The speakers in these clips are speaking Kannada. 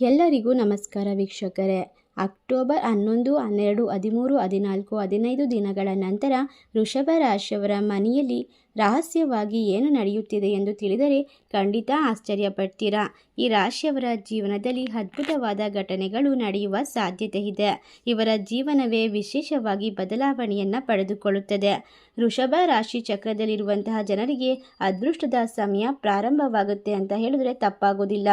ಎಲ್ಲರಿಗೂ ನಮಸ್ಕಾರ ವೀಕ್ಷಕರೇ. ಅಕ್ಟೋಬರ್ ಹನ್ನೊಂದು, ಹನ್ನೆರಡು, ಹದಿಮೂರು, ಹದಿನಾಲ್ಕು, ಹದಿನೈದು ದಿನಗಳ ನಂತರ ವೃಷಭ ರಾಶಿಯವರ ಮನೆಯಲ್ಲಿ ರಹಸ್ಯವಾಗಿ ಏನು ನಡೆಯುತ್ತಿದೆ ಎಂದು ತಿಳಿದರೆ ಖಂಡಿತ ಆಶ್ಚರ್ಯಪಡ್ತೀರಾ. ಈ ರಾಶಿಯವರ ಜೀವನದಲ್ಲಿ ಅದ್ಭುತವಾದ ಘಟನೆಗಳು ನಡೆಯುವ ಸಾಧ್ಯತೆ ಇದೆ. ಇವರ ಜೀವನವೇ ವಿಶೇಷವಾಗಿ ಬದಲಾವಣೆಯನ್ನು ಪಡೆದುಕೊಳ್ಳುತ್ತದೆ. ವೃಷಭ ರಾಶಿ ಚಕ್ರದಲ್ಲಿರುವಂತಹ ಜನರಿಗೆ ಅದೃಷ್ಟದ ಸಮಯ ಪ್ರಾರಂಭವಾಗುತ್ತೆ ಅಂತ ಹೇಳಿದ್ರೆ ತಪ್ಪಾಗೋದಿಲ್ಲ.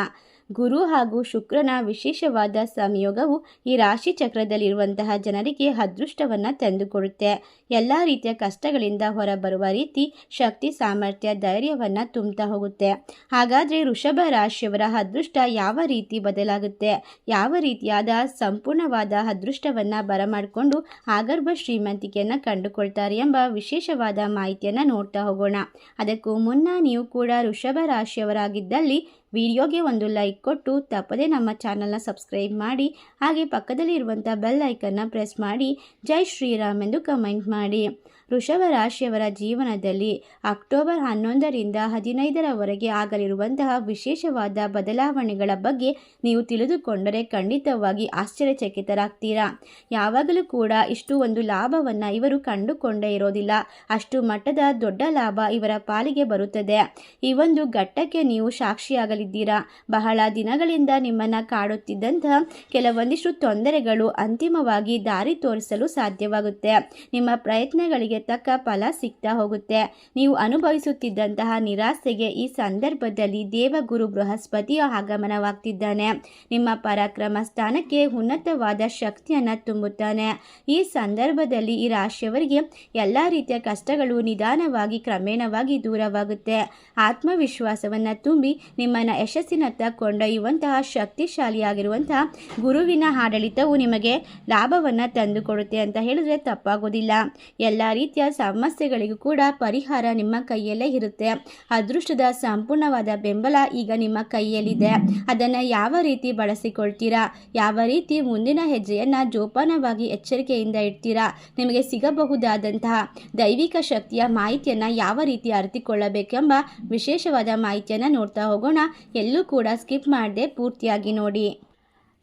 ಗುರು ಹಾಗೂ ಶುಕ್ರನ ವಿಶೇಷವಾದ ಸಂಯೋಗವು ಈ ರಾಶಿ ಚಕ್ರದಲ್ಲಿರುವಂತಹ ಜನರಿಗೆ ಅದೃಷ್ಟವನ್ನು ತಂದುಕೊಡುತ್ತೆ. ಎಲ್ಲ ರೀತಿಯ ಕಷ್ಟಗಳಿಂದ ಹೊರಬರುವ ರೀತಿ ಶಕ್ತಿ, ಸಾಮರ್ಥ್ಯ, ಧೈರ್ಯವನ್ನು ತುಂಬುತ್ತಾ ಹೋಗುತ್ತೆ. ಹಾಗಾದರೆ ವೃಷಭ ರಾಶಿಯವರ ಅದೃಷ್ಟ ಯಾವ ರೀತಿ ಬದಲಾಗುತ್ತೆ? ಯಾವ ರೀತಿಯಾದ ಸಂಪೂರ್ಣವಾದ ಅದೃಷ್ಟವನ್ನು ಬರಮಾಡಿಕೊಂಡು ಆಗರ್ಭ ಶ್ರೀಮಂತಿಕೆಯನ್ನು ಕಂಡುಕೊಳ್ತಾರೆ ಎಂಬ ವಿಶೇಷವಾದ ಮಾಹಿತಿಯನ್ನು ನೋಡ್ತಾ ಹೋಗೋಣ. ಅದಕ್ಕೂ ಮುನ್ನ ನೀವು ಕೂಡ ವೃಷಭ ರಾಶಿಯವರಾಗಿದ್ದಲ್ಲಿ ವಿಡಿಯೋಗೆ ಒಂದು ಲೈಕ್ ಕೊಟ್ಟು ತಪ್ಪದೇ ನಮ್ಮ ಚಾನಲ್ನ ಸಬ್ಸ್ಕ್ರೈಬ್ ಮಾಡಿ, ಹಾಗೆ ಪಕ್ಕದಲ್ಲಿ ಇರುವಂಥ ಬೆಲ್ ಐಕನ್ನ ಪ್ರೆಸ್ ಮಾಡಿ, ಜೈ ಶ್ರೀರಾಮ್ ಎಂದು ಕಮೆಂಟ್ ಮಾಡಿ. ವೃಷಭ ರಾಶಿಯವರ ಜೀವನದಲ್ಲಿ ಅಕ್ಟೋಬರ್ ಹನ್ನೊಂದರಿಂದ ಹದಿನೈದರವರೆಗೆ ಆಗಲಿರುವಂತಹ ವಿಶೇಷವಾದ ಬದಲಾವಣೆಗಳ ಬಗ್ಗೆ ನೀವು ತಿಳಿದುಕೊಂಡರೆ ಖಂಡಿತವಾಗಿ ಆಶ್ಚರ್ಯಚಕಿತರಾಗ್ತೀರಾ? ಯಾವಾಗಲೂ ಕೂಡ ಇಷ್ಟು ಒಂದು ಲಾಭವನ್ನು ಇವರು ಕಂಡುಕೊಂಡೇ ಇರೋದಿಲ್ಲ. ಅಷ್ಟು ಮಟ್ಟದ ದೊಡ್ಡ ಲಾಭ ಇವರ ಪಾಲಿಗೆ ಬರುತ್ತದೆ. ಈ ಒಂದು ಘಟ್ಟಕ್ಕೆ ನೀವು ಸಾಕ್ಷಿಯಾಗಲಿದ್ದೀರಾ? ಬಹಳ ದಿನಗಳಿಂದ ನಿಮ್ಮನ್ನು ಕಾಡುತ್ತಿದ್ದಂತಹ ಕೆಲವೊಂದಿಷ್ಟು ತೊಂದರೆಗಳು ಅಂತಿಮವಾಗಿ ದಾರಿ ತೋರಿಸಲು ಸಾಧ್ಯವಾಗುತ್ತೆ. ನಿಮ್ಮ ಪ್ರಯತ್ನಗಳಿಗೆ ತಕ್ಕ ಫಲ ಸಿಗ್ತಾ ಹೋಗುತ್ತೆ. ನೀವು ಅನುಭವಿಸುತ್ತಿದ್ದಂತಹ ನಿರಾಸೆಗೆ ಈ ಸಂದರ್ಭದಲ್ಲಿ ದೇವಗುರು ಬೃಹಸ್ಪತಿಯ ಆಗಮನವಾಗ್ತಿದ್ದಾನೆ. ನಿಮ್ಮ ಪರಾಕ್ರಮ ಸ್ಥಾನಕ್ಕೆ ಉನ್ನತವಾದ ಶಕ್ತಿಯನ್ನು ತುಂಬುತ್ತಾನೆ. ಈ ಸಂದರ್ಭದಲ್ಲಿ ಈ ರಾಶಿಯವರಿಗೆ ಎಲ್ಲ ರೀತಿಯ ಕಷ್ಟಗಳು ನಿಧಾನವಾಗಿ ಕ್ರಮೇಣವಾಗಿ ದೂರವಾಗುತ್ತೆ. ಆತ್ಮವಿಶ್ವಾಸವನ್ನು ತುಂಬಿ ನಿಮ್ಮನ್ನು ಯಶಸ್ಸಿನತ್ತ ಕೊಂಡೊಯ್ಯುವಂತಹ ಶಕ್ತಿಶಾಲಿಯಾಗಿರುವಂತಹ ಗುರುವಿನ ಆಡಳಿತವು ನಿಮಗೆ ಲಾಭವನ್ನು ತಂದುಕೊಡುತ್ತೆ ಅಂತ ಹೇಳಿದ್ರೆ ತಪ್ಪಾಗೋದಿಲ್ಲ. ಎಲ್ಲ ರೀತಿಯ ಸಮಸ್ಯೆಗಳಿಗೂ ಕೂಡ ಪರಿಹಾರ ನಿಮ್ಮ ಕೈಯಲ್ಲೇ ಇರುತ್ತೆ. ಅದೃಷ್ಟದ ಸಂಪೂರ್ಣವಾದ ಬೆಂಬಲ ಈಗ ನಿಮ್ಮ ಕೈಯಲ್ಲಿದೆ. ಅದನ್ನು ಯಾವ ರೀತಿ ಬಳಸಿಕೊಳ್ತೀರಾ? ಯಾವ ರೀತಿ ಮುಂದಿನ ಹೆಜ್ಜೆಯನ್ನು ಜೋಪಾನವಾಗಿ ಎಚ್ಚರಿಕೆಯಿಂದ ಇಡ್ತೀರಾ? ನಿಮಗೆ ಸಿಗಬಹುದಾದಂತಹ ದೈವಿಕ ಶಕ್ತಿಯ ಮಾಹಿತಿಯನ್ನು ಯಾವ ರೀತಿ ಅರಿತುಕೊಳ್ಳಬೇಕೆಂಬ ವಿಶೇಷವಾದ ಮಾಹಿತಿಯನ್ನು ನೋಡ್ತಾ ಹೋಗೋಣ. ಎಲ್ಲೂ ಕೂಡ ಸ್ಕಿಪ್ ಮಾಡದೆ ಪೂರ್ತಿಯಾಗಿ ನೋಡಿ.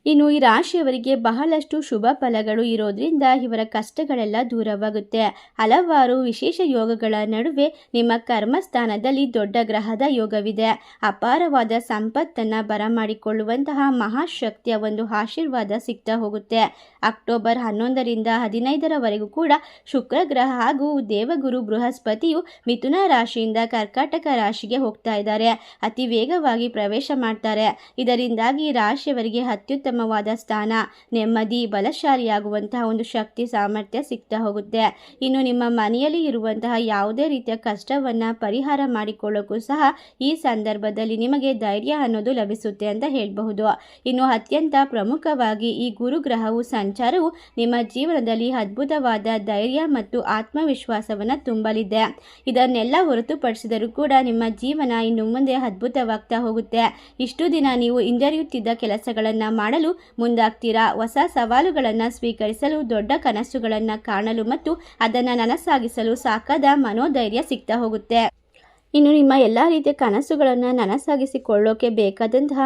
ಇನ್ನು ಈ ರಾಶಿಯವರಿಗೆ ಬಹಳಷ್ಟು ಶುಭ ಫಲಗಳು ಇರೋದ್ರಿಂದ ಇವರ ಕಷ್ಟಗಳೆಲ್ಲ ದೂರವಾಗುತ್ತೆ. ಹಲವಾರು ವಿಶೇಷ ಯೋಗಗಳ ನಡುವೆ ನಿಮ್ಮ ಕರ್ಮಸ್ಥಾನದಲ್ಲಿ ದೊಡ್ಡ ಗ್ರಹದ ಯೋಗವಿದೆ. ಅಪಾರವಾದ ಸಂಪತ್ತನ್ನು ಬರಮಾಡಿಕೊಳ್ಳುವಂತಹ ಮಹಾಶಕ್ತಿಯ ಒಂದು ಆಶೀರ್ವಾದ ಸಿಗ್ತಾ ಹೋಗುತ್ತೆ. ಅಕ್ಟೋಬರ್ ಹನ್ನೊಂದರಿಂದ ಹದಿನೈದರವರೆಗೂ ಕೂಡ ಶುಕ್ರ ಗ್ರಹ ಹಾಗೂ ದೇವಗುರು ಬೃಹಸ್ಪತಿಯು ಮಿಥುನ ರಾಶಿಯಿಂದ ಕರ್ಕಾಟಕ ರಾಶಿಗೆ ಹೋಗ್ತಾ ಇದ್ದಾರೆ. ಅತಿ ವೇಗವಾಗಿ ಪ್ರವೇಶ ಮಾಡ್ತಾರೆ. ಇದರಿಂದಾಗಿ ರಾಶಿಯವರಿಗೆ ಅತ್ಯುತ್ತಮ ಉತ್ತಮವಾದ ಸ್ಥಾನ, ನೆಮ್ಮದಿ, ಬಲಶಾಲಿಯಾಗುವಂತಹ ಒಂದು ಶಕ್ತಿ, ಸಾಮರ್ಥ್ಯ ಸಿಗ್ತಾ ಹೋಗುತ್ತೆ. ಇನ್ನು ನಿಮ್ಮ ಮನೆಯಲ್ಲಿ ಇರುವಂತಹ ಯಾವುದೇ ರೀತಿಯ ಕಷ್ಟವನ್ನು ಪರಿಹಾರ ಮಾಡಿಕೊಳ್ಳೋಕ್ಕೂ ಸಹ ಈ ಸಂದರ್ಭದಲ್ಲಿ ನಿಮಗೆ ಧೈರ್ಯ ಅನ್ನೋದು ಲಭಿಸುತ್ತೆ ಅಂತ ಹೇಳಬಹುದು. ಇನ್ನು ಅತ್ಯಂತ ಪ್ರಮುಖವಾಗಿ ಈ ಗುರುಗ್ರಹವು ಸಂಚಾರವು ನಿಮ್ಮ ಜೀವನದಲ್ಲಿ ಅದ್ಭುತವಾದ ಧೈರ್ಯ ಮತ್ತು ಆತ್ಮವಿಶ್ವಾಸವನ್ನು ತುಂಬಲಿದೆ. ಇದನ್ನೆಲ್ಲ ಹೊರತುಪಡಿಸಿದರೂ ಕೂಡ ನಿಮ್ಮ ಜೀವನ ಇನ್ನು ಮುಂದೆ ಅದ್ಭುತವಾಗ್ತಾ ಹೋಗುತ್ತೆ. ಇಷ್ಟು ದಿನ ನೀವು ಹಿಂಜರಿಯುತ್ತಿದ್ದ ಕೆಲಸಗಳನ್ನು ಮಾಡಲು ಮುಂದಾಗ್ತೀರಾ? ಹೊಸ ಸವಾಲುಗಳನ್ನು ಸ್ವೀಕರಿಸಲು ದೊಡ್ಡ ಕನಸುಗಳನ್ನು ಕಾಣಲು ಮತ್ತು ಅದನ್ನು ನನಸಾಗಿಸಲು ಸಾಕಾದ ಮನೋಧೈರ್ಯ ಸಿಗ್ತಾ ಹೋಗುತ್ತೆ. ಇನ್ನು ನಿಮ್ಮ ಎಲ್ಲ ರೀತಿಯ ಕನಸುಗಳನ್ನು ನನಸಾಗಿಸಿಕೊಳ್ಳೋಕೆ ಬೇಕಾದಂತಹ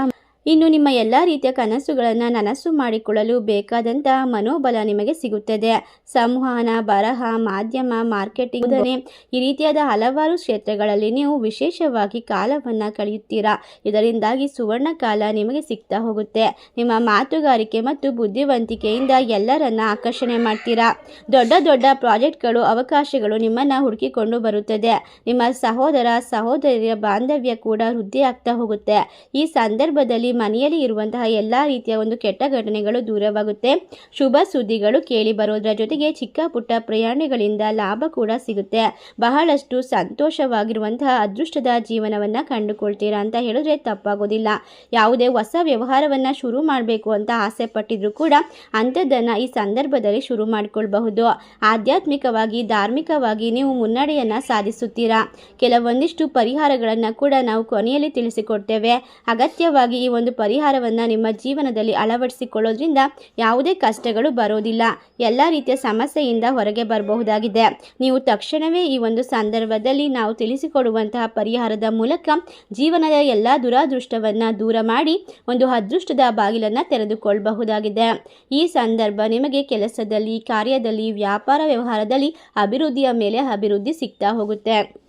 ಇನ್ನು ನಿಮ್ಮ ಎಲ್ಲ ರೀತಿಯ ಕನಸುಗಳನ್ನು ನನಸು ಮಾಡಿಕೊಳ್ಳಲು ಬೇಕಾದಂತಹ ಮನೋಬಲ ನಿಮಗೆ ಸಿಗುತ್ತದೆ. ಸಂವಹನ, ಬರಹ, ಮಾಧ್ಯಮ, ಮಾರ್ಕೆಟಿಂಗ್ ಈ ರೀತಿಯಾದ ಹಲವಾರು ಕ್ಷೇತ್ರಗಳಲ್ಲಿ ನೀವು ವಿಶೇಷವಾಗಿ ಕಾಲವನ್ನು ಕಳೆಯುತ್ತೀರಾ? ಇದರಿಂದಾಗಿ ಸುವರ್ಣ ಕಾಲ ನಿಮಗೆ ಸಿಗ್ತಾ ಹೋಗುತ್ತೆ. ನಿಮ್ಮ ಮಾತುಗಾರಿಕೆ ಮತ್ತು ಬುದ್ಧಿವಂತಿಕೆಯಿಂದ ಎಲ್ಲರನ್ನ ಆಕರ್ಷಣೆ ಮಾಡ್ತೀರಾ? ದೊಡ್ಡ ದೊಡ್ಡ ಪ್ರಾಜೆಕ್ಟ್ಗಳು, ಅವಕಾಶಗಳು ನಿಮ್ಮನ್ನು ಹುಡುಕಿಕೊಂಡು ಬರುತ್ತದೆ. ನಿಮ್ಮ ಸಹೋದರ, ಸಹೋದರಿಯ ಬಾಂಧವ್ಯ ಕೂಡ ವೃದ್ಧಿ ಆಗ್ತಾ ಹೋಗುತ್ತೆ. ಈ ಸಂದರ್ಭದಲ್ಲಿ ಮನೆಯಲ್ಲಿ ಇರುವಂತಹ ಎಲ್ಲ ರೀತಿಯ ಒಂದು ಕೆಟ್ಟ ಘಟನೆಗಳು ದೂರವಾಗುತ್ತೆ. ಶುಭ ಸುದ್ದಿಗಳು ಕೇಳಿ ಬರೋದ್ರ ಜೊತೆಗೆ ಚಿಕ್ಕ ಪುಟ್ಟ ಪ್ರಯಾಣಗಳಿಂದ ಲಾಭ ಕೂಡ ಸಿಗುತ್ತೆ. ಬಹಳಷ್ಟು ಸಂತೋಷವಾಗಿರುವಂತಹ ಅದೃಷ್ಟದ ಜೀವನವನ್ನು ಕಂಡುಕೊಳ್ತೀರಾ ಅಂತ ಹೇಳಿದ್ರೆ ತಪ್ಪಾಗೋದಿಲ್ಲ. ಯಾವುದೇ ಹೊಸ ವ್ಯವಹಾರವನ್ನು ಶುರು ಮಾಡಬೇಕು ಅಂತ ಆಸೆ ಪಟ್ಟಿದ್ರು ಕೂಡ ಅಂಥದ್ದನ್ನು ಈ ಸಂದರ್ಭದಲ್ಲಿ ಶುರು ಮಾಡಿಕೊಳ್ಬಹುದು. ಆಧ್ಯಾತ್ಮಿಕವಾಗಿ, ಧಾರ್ಮಿಕವಾಗಿ ನೀವು ಮುನ್ನಡೆಯನ್ನು ಸಾಧಿಸುತ್ತೀರಾ? ಕೆಲವೊಂದಿಷ್ಟು ಪರಿಹಾರಗಳನ್ನು ಕೂಡ ನಾವು ಕೊನೆಯಲ್ಲಿ ತಿಳಿಸಿಕೊಡ್ತೇವೆ. ಅಗತ್ಯವಾಗಿ ಈ ಒಂದು ಪರಿಹಾರವನ್ನು ನಿಮ್ಮ ಜೀವನದಲ್ಲಿ ಅಳವಡಿಸಿಕೊಳ್ಳೋದ್ರಿಂದ ಯಾವುದೇ ಕಷ್ಟಗಳು ಬರೋದಿಲ್ಲ. ಎಲ್ಲ ರೀತಿಯ ಸಮಸ್ಯೆಯಿಂದ ಹೊರಗೆ ಬರಬಹುದಾಗಿದೆ. ನೀವು ತಕ್ಷಣವೇ ಈ ಒಂದು ಸಂದರ್ಭದಲ್ಲಿ ನಾವು ತಿಳಿಸಿಕೊಡುವಂತಹ ಪರಿಹಾರದ ಮೂಲಕ ಜೀವನದ ಎಲ್ಲ ದುರಾದೃಷ್ಟವನ್ನು ದೂರ ಮಾಡಿ ಒಂದು ಅದೃಷ್ಟದ ಬಾಗಿಲನ್ನು ತೆರೆದುಕೊಳ್ಳಬಹುದಾಗಿದೆ. ಈ ಸಂದರ್ಭ ನಿಮಗೆ ಕೆಲಸದಲ್ಲಿ, ಕಾರ್ಯದಲ್ಲಿ, ವ್ಯಾಪಾರ ವ್ಯವಹಾರದಲ್ಲಿ ಅಭಿವೃದ್ಧಿಯ ಮೇಲೆ ಅಭಿವೃದ್ಧಿ ಸಿಗ್ತಾ ಹೋಗುತ್ತೆ.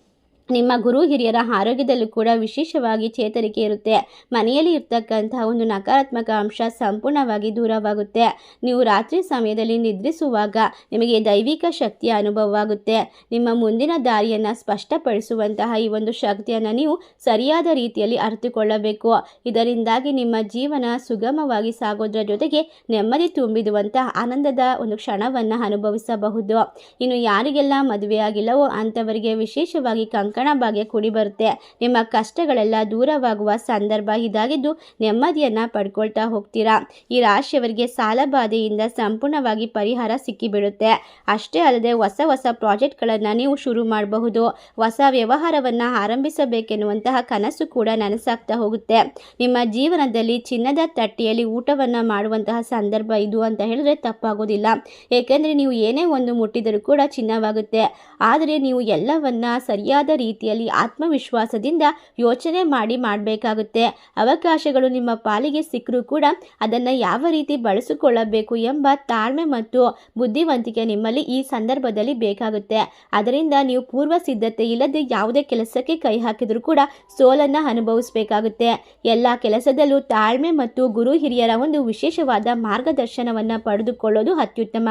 ನಿಮ್ಮ ಗುರು ಹಿರಿಯರ ಆರೋಗ್ಯದಲ್ಲೂ ಕೂಡ ವಿಶೇಷವಾಗಿ ಚೇತರಿಕೆ ಇರುತ್ತೆ. ಮನೆಯಲ್ಲಿ ಇರ್ತಕ್ಕಂತಹ ಒಂದು ನಕಾರಾತ್ಮಕ ಅಂಶ ಸಂಪೂರ್ಣವಾಗಿ ದೂರವಾಗುತ್ತೆ. ನೀವು ರಾತ್ರಿ ಸಮಯದಲ್ಲಿ ನಿದ್ರಿಸುವಾಗ ನಿಮಗೆ ದೈವಿಕ ಶಕ್ತಿಯ ಅನುಭವವಾಗುತ್ತೆ. ನಿಮ್ಮ ಮುಂದಿನ ದಾರಿಯನ್ನು ಸ್ಪಷ್ಟಪಡಿಸುವಂತಹ ಈ ಒಂದು ಶಕ್ತಿಯನ್ನು ನೀವು ಸರಿಯಾದ ರೀತಿಯಲ್ಲಿ ಅರಿತುಕೊಳ್ಳಬೇಕು. ಇದರಿಂದಾಗಿ ನಿಮ್ಮ ಜೀವನ ಸುಗಮವಾಗಿ ಸಾಗೋದ್ರ ಜೊತೆಗೆ ನೆಮ್ಮದಿ ತುಂಬಿದುವಂತಹ ಆನಂದದ ಒಂದು ಕ್ಷಣವನ್ನು ಅನುಭವಿಸಬಹುದು. ಇನ್ನು ಯಾರಿಗೆಲ್ಲ ಮದುವೆ ಆಗಿಲ್ಲವೋ ಅಂಥವರಿಗೆ ವಿಶೇಷವಾಗಿ ಕಂಕಣ ಭಾಗ್ಯ ಕೂಡಿ ಬರುತ್ತೆ. ನಿಮ್ಮ ಕಷ್ಟಗಳೆಲ್ಲ ದೂರವಾಗುವ ಸಂದರ್ಭ ಇದಾಗಿದ್ದು ನೆಮ್ಮದಿಯನ್ನು ಪಡ್ಕೊಳ್ತಾ ಹೋಗ್ತೀರಾ? ಈ ರಾಶಿಯವರಿಗೆ ಸಾಲ ಬಾಧೆಯಿಂದ ಸಂಪೂರ್ಣವಾಗಿ ಪರಿಹಾರ ಸಿಕ್ಕಿಬಿಡುತ್ತೆ. ಅಷ್ಟೇ ಅಲ್ಲದೆ ಹೊಸ ಹೊಸ ಪ್ರಾಜೆಕ್ಟ್ಗಳನ್ನು ನೀವು ಶುರು ಮಾಡಬಹುದು. ಹೊಸ ವ್ಯವಹಾರವನ್ನು ಆರಂಭಿಸಬೇಕೆನ್ನುವಂತಹ ಕನಸು ಕೂಡ ನನಸಾಗ್ತಾ ಹೋಗುತ್ತೆ. ನಿಮ್ಮ ಜೀವನದಲ್ಲಿ ಚಿನ್ನದ ತಟ್ಟೆಯಲ್ಲಿ ಊಟವನ್ನು ಮಾಡುವಂತಹ ಸಂದರ್ಭ ಇದು ಅಂತ ಹೇಳಿದ್ರೆ ತಪ್ಪಾಗೋದಿಲ್ಲ. ಏಕೆಂದರೆ ನೀವು ಏನೇ ಒಂದು ಮುಟ್ಟಿದರೂ ಕೂಡ ಚಿನ್ನವಾಗುತ್ತೆ. ಆದರೆ ನೀವು ಎಲ್ಲವನ್ನ ಸರಿಯಾದ ರೀತಿಯಲ್ಲಿ ಆತ್ಮವಿಶ್ವಾಸದಿಂದ ಯೋಚನೆ ಮಾಡಿ ಮಾಡಬೇಕಾಗುತ್ತೆ. ಅವಕಾಶಗಳು ನಿಮ್ಮ ಪಾಲಿಗೆ ಸಿಕ್ಕರೂ ಕೂಡ ಅದನ್ನು ಯಾವ ರೀತಿ ಬಳಸಿಕೊಳ್ಳಬೇಕು ಎಂಬ ತಾಳ್ಮೆ ಮತ್ತು ಬುದ್ಧಿವಂತಿಕೆ ನಿಮ್ಮಲ್ಲಿ ಈ ಸಂದರ್ಭದಲ್ಲಿ ಬೇಕಾಗುತ್ತೆ. ಅದರಿಂದ ನೀವು ಪೂರ್ವ ಸಿದ್ಧತೆ ಇಲ್ಲದೆ ಯಾವುದೇ ಕೆಲಸಕ್ಕೆ ಕೈ ಹಾಕಿದರೂ ಕೂಡ ಸೋಲನ್ನು ಅನುಭವಿಸಬೇಕಾಗುತ್ತೆ. ಎಲ್ಲ ಕೆಲಸದಲ್ಲೂ ತಾಳ್ಮೆ ಮತ್ತು ಗುರು ಹಿರಿಯರ ಒಂದು ವಿಶೇಷವಾದ ಮಾರ್ಗದರ್ಶನವನ್ನು ಪಡೆದುಕೊಳ್ಳೋದು ಅತ್ಯುತ್ತಮ.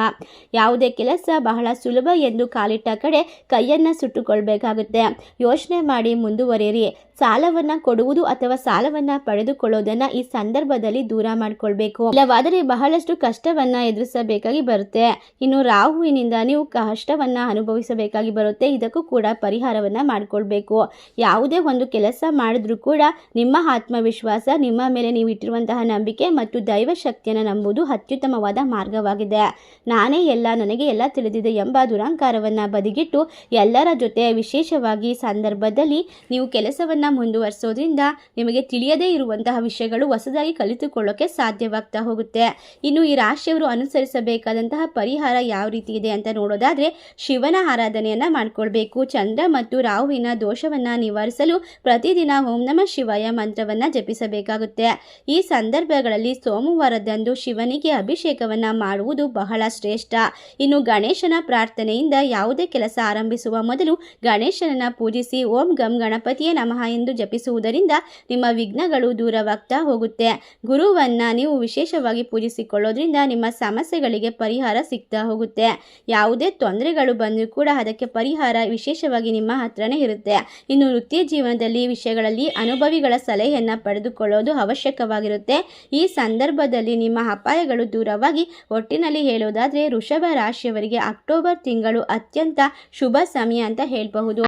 ಯಾವುದೇ ಕೆಲಸ ಬಹಳ ಸುಲಭ ಎಂದು ಕಾಲಿಟ್ಟ ಕಡೆ ಕೈಯನ್ನು ಸುಟ್ಟುಕೊಳ್ಬೇಕಾಗುತ್ತೆ. ಯೋಚನೆ ಮಾಡಿ ಮುಂದುವರಿಯಿರಿ. ಸಾಲವನ್ನ ಕೊಡುವುದು ಅಥವಾ ಸಾಲವನ್ನ ಪಡೆದುಕೊಳ್ಳೋದನ್ನ ಈ ಸಂದರ್ಭದಲ್ಲಿ ದೂರ ಮಾಡ್ಕೊಳ್ಬೇಕು. ಇಲ್ಲವಾದರೆ ಬಹಳಷ್ಟು ಕಷ್ಟವನ್ನ ಎದುರಿಸಬೇಕಾಗಿ ಬರುತ್ತೆ. ಇನ್ನು ರಾಹುವಿನಿಂದ ನೀವು ಕಷ್ಟವನ್ನ ಅನುಭವಿಸಬೇಕಾಗಿ ಬರುತ್ತೆ. ಇದಕ್ಕೂ ಕೂಡ ಪರಿಹಾರವನ್ನ ಮಾಡ್ಕೊಳ್ಬೇಕು. ಯಾವುದೇ ಒಂದು ಕೆಲಸ ಮಾಡಿದ್ರೂ ಕೂಡ ನಿಮ್ಮ ಆತ್ಮವಿಶ್ವಾಸ, ನಿಮ್ಮ ಮೇಲೆ ನೀವು ಇಟ್ಟಿರುವಂತಹ ನಂಬಿಕೆ ಮತ್ತು ದೈವ ಶಕ್ತಿಯನ್ನು ನಂಬುವುದು ಅತ್ಯುತ್ತಮವಾದ ಮಾರ್ಗವಾಗಿದೆ. ನಾನೇ ಎಲ್ಲ, ನನಗೆ ಎಲ್ಲ ತಿಳಿದಿದೆ ಎಂಬ ದುರಂಕಾರವನ್ನು ಬದಿಗಿಟ್ಟು ಎಲ್ಲರ ಜೊತೆ ವಿಶೇಷವಾಗಿ ಸಂದರ್ಭದಲ್ಲಿ ನೀವು ಕೆಲಸವನ್ನು ಮುಂದುವರಿಸೋದ್ರಿಂದ ನಿಮಗೆ ತಿಳಿಯದೇ ಇರುವಂತಹ ವಿಷಯಗಳು ಹೊಸದಾಗಿ ಕಲಿತುಕೊಳ್ಳೋಕೆ ಸಾಧ್ಯವಾಗ್ತಾ ಹೋಗುತ್ತೆ. ಇನ್ನು ಈ ರಾಶಿಯವರು ಅನುಸರಿಸಬೇಕಾದಂತಹ ಪರಿಹಾರ ಯಾವ ರೀತಿ ಇದೆ ಅಂತ ನೋಡೋದಾದ್ರೆ ಶಿವನ ಆರಾಧನೆಯನ್ನ ಮಾಡಿಕೊಳ್ಬೇಕು. ಚಂದ್ರ ಮತ್ತು ರಾಹುವಿನ ದೋಷವನ್ನ ನಿವಾರಿಸಲು ಪ್ರತಿದಿನ ಓಂ ನಮ ಶಿವಯ ಮಂತ್ರವನ್ನ ಜಪಿಸಬೇಕಾಗುತ್ತೆ. ಈ ಸಂದರ್ಭಗಳಲ್ಲಿ ಸೋಮವಾರದಂದು ಶಿವನಿಗೆ ಅಭಿಷೇಕವನ್ನ ಮಾಡುವುದು ಬಹಳ ಶ್ರೇಷ್ಠ. ಇನ್ನು ಗಣೇಶನ ಪ್ರಾರ್ಥನೆಯಿಂದ ಯಾವುದೇ ಕೆಲಸ ಆರಂಭಿಸುವ ಮೊದಲು ಗಣೇಶನನ್ನ ಪೂಜಿಸಿ, ಓಂ ಗಂ ಗಣಪತಿಯೇ ನಮಃ ಎಂದು ಜಪಿಸುವುದರಿಂದ ನಿಮ್ಮ ವಿಘ್ನಗಳು ದೂರವಾಗ್ತಾ ಹೋಗುತ್ತೆ. ಗುರುವನ್ನ ನೀವು ವಿಶೇಷವಾಗಿ ಪೂಜಿಸಿಕೊಳ್ಳೋದ್ರಿಂದ ನಿಮ್ಮ ಸಮಸ್ಯೆಗಳಿಗೆ ಪರಿಹಾರ ಸಿಗ್ತಾ ಹೋಗುತ್ತೆ. ಯಾವುದೇ ತೊಂದರೆಗಳು ಬಂದರೂ ಕೂಡ ಅದಕ್ಕೆ ಪರಿಹಾರ ವಿಶೇಷವಾಗಿ ನಿಮ್ಮ ಹತ್ರನೇ ಇರುತ್ತೆ. ಇನ್ನು ವೃತ್ತಿ ಜೀವನದಲ್ಲಿ ವಿಷಯಗಳಲ್ಲಿ ಅನುಭವಿಗಳ ಸಲಹೆಯನ್ನು ಪಡೆದುಕೊಳ್ಳೋದು ಅವಶ್ಯಕವಾಗಿರುತ್ತೆ. ಈ ಸಂದರ್ಭದಲ್ಲಿ ನಿಮ್ಮ ಅಪಾಯಗಳು ದೂರವಾಗಿ ಒಟ್ಟಿನಲ್ಲಿ ಹೇಳೋದಾದರೆ ವೃಷಭ ರಾಶಿಯವರಿಗೆ ಅಕ್ಟೋಬರ್ ತಿಂಗಳು ಅತ್ಯಂತ ಶುಭ ಸಮಯ ಅಂತ ಹೇಳಬಹುದು.